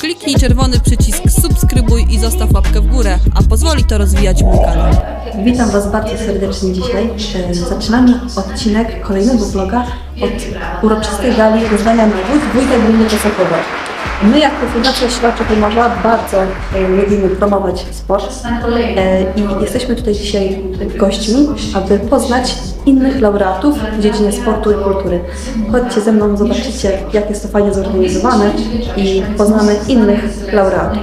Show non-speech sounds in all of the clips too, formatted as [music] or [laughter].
Kliknij czerwony przycisk subskrybuj i zostaw łapkę w górę, a pozwoli to rozwijać mój kanał. Witam Was bardzo serdecznie dzisiaj. E, zaczynamy odcinek kolejnego vloga od uroczystej gali rozdania nagród Wójta Gminy Czesokowa. My jako Fundacja Śledcza Pomorza bardzo e, lubimy promować sport e, i jesteśmy tutaj dzisiaj gośćmi, aby poznać innych laureatów w dziedzinie sportu i kultury. Chodźcie ze mną, zobaczycie jak jest to fajnie zorganizowane i poznamy innych laureatów.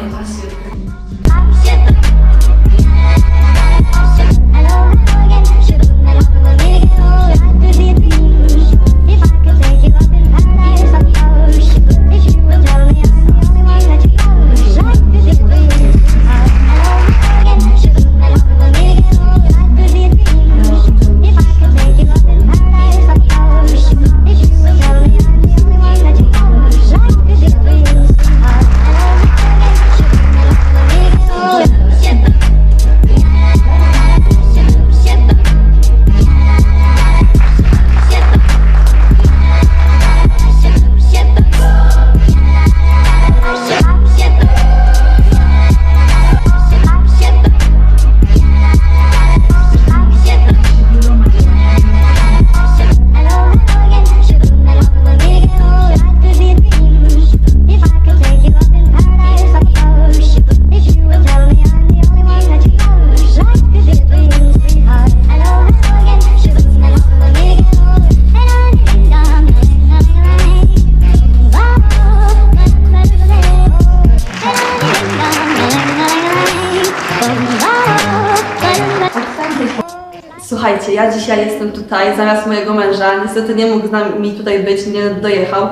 Słuchajcie, ja dzisiaj jestem tutaj zamiast mojego męża. Niestety nie mógł z nami tutaj być, nie dojechał.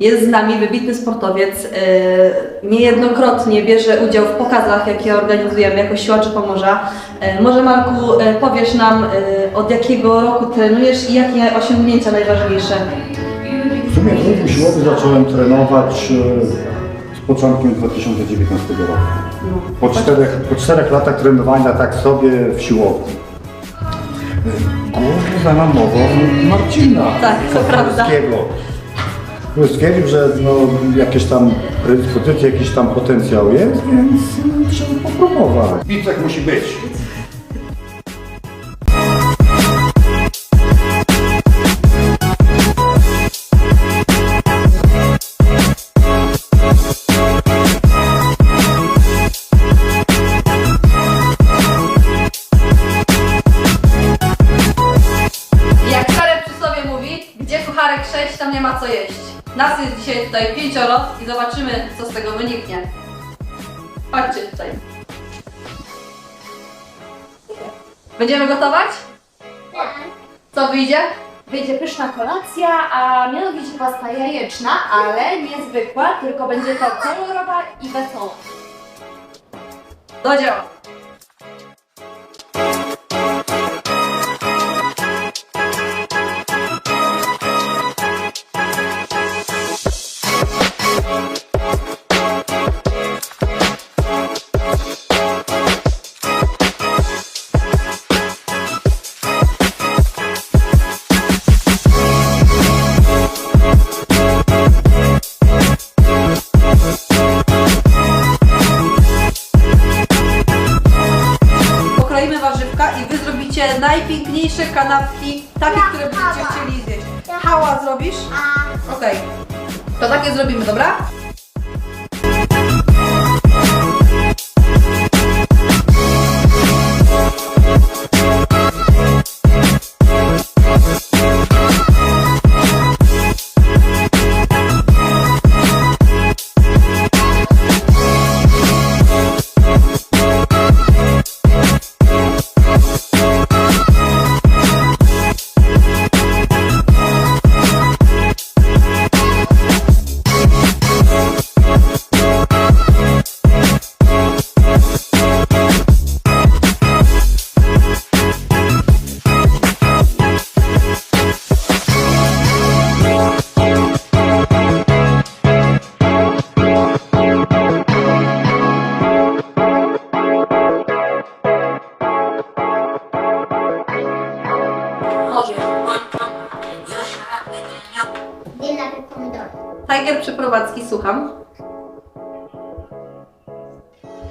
Jest z nami wybitny sportowiec. Yy, niejednokrotnie bierze udział w pokazach, jakie organizujemy jako Siłacze Pomorza. Yy, może Marku, yy, powiesz nam, yy, od jakiego roku trenujesz i jakie osiągnięcia najważniejsze? W sumie w ruchu siłowy zacząłem trenować e, z początkiem 2019 roku. Po czterech, po czterech latach trenowania tak sobie w siłowni. Głównie za namową Marcina Tak, to prawda. Który stwierdził, że no, jakieś tam predyspozycje, jakiś tam potencjał jest, więc e, trzeba popróbować. Picek musi być. Tutaj pięcioro i zobaczymy, co z tego wyniknie. Chodźcie tutaj. Będziemy gotować? Co wyjdzie? Wyjdzie pyszna kolacja, a mianowicie pasta jajeczna, ale niezwykła, tylko będzie to kolorowa i wesoła. Do dzieła. Najpiękniejsze kanapki, takie, które będziecie chcieli zjeść. Hała zrobisz? Okej. To takie zrobimy, dobra?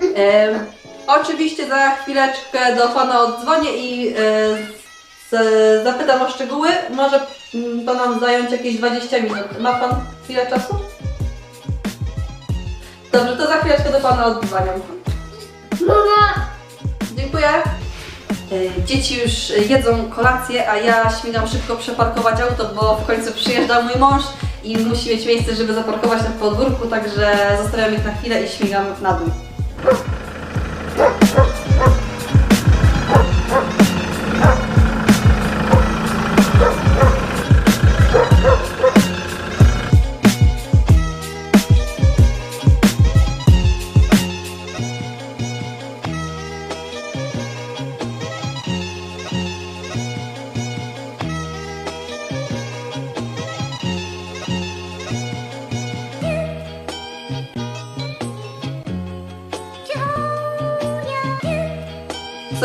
Em, oczywiście za chwileczkę do Pana oddzwonię i e, z, zapytam o szczegóły. Może mm, to nam zająć jakieś 20 minut. Ma Pan chwilę czasu? Dobrze, to za chwileczkę do Pana oddzwaniam. Dziękuję. E, Dzieci już jedzą kolację, a ja śmigam szybko przeparkować auto, bo w końcu przyjeżdża mój mąż i musi mieć miejsce, żeby zaparkować na podwórku, także zostawiam ich na chwilę i śmigam na dół.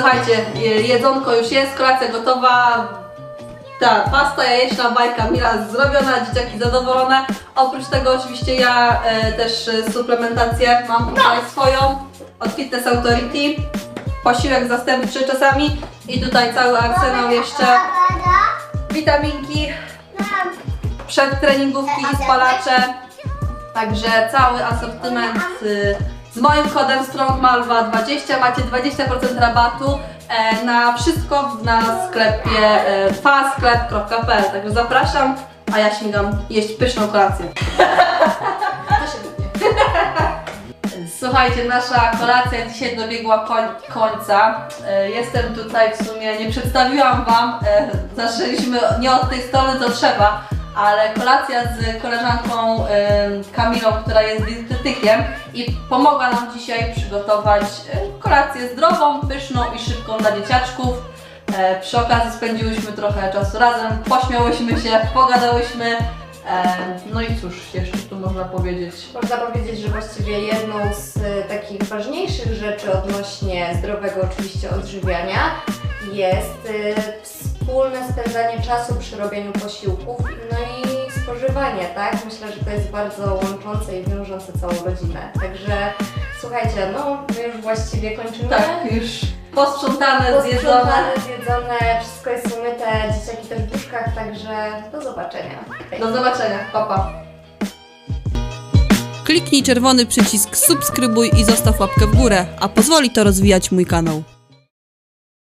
Słuchajcie, je- jedzonko już jest, kolacja gotowa. Ta pasta jajeczna, bajka Mila zrobiona, dzieciaki zadowolone. Oprócz tego oczywiście ja e, też suplementację mam tutaj swoją od Fitness Authority. Posiłek zastępczy czasami i tutaj cały arsenał jeszcze witaminki, przedtreningówki i spalacze. Także cały asortyment y, z moim kodem StrongMalwa20 macie 20% rabatu e, na wszystko na sklepie e, fasklep.pl. Także zapraszam, a ja śmigam jeść pyszną kolację. [laughs] Słuchajcie, nasza kolacja dzisiaj dobiegła koń, końca. E, Jestem tutaj w sumie, nie przedstawiłam Wam, zaczęliśmy nie od tej strony, co trzeba, ale kolacja z koleżanką Kamilą, która jest dietetykiem i pomogła nam dzisiaj przygotować kolację zdrową, pyszną i szybką dla dzieciaczków. E, Przy okazji spędziłyśmy trochę czasu razem, pośmiałyśmy się, pogadałyśmy. No i cóż, jeszcze tu można powiedzieć. Można powiedzieć, że właściwie jedną z e, takich ważniejszych rzeczy odnośnie zdrowego oczywiście odżywiania jest e, wspólne spędzanie czasu przy robieniu posiłków, no i spożywanie, tak? Myślę, że to jest bardzo łączące i wiążące całą rodzinę. Także słuchajcie, no my już właściwie kończymy. Tak, już posprzątane, zjedzone. Zjedzone, wszystko jest umyte, dzieciaki też w duszkach, także do zobaczenia. Hej. Do zobaczenia, papa. Kliknij czerwony przycisk subskrybuj i zostaw łapkę w górę, a pozwoli to rozwijać mój kanał.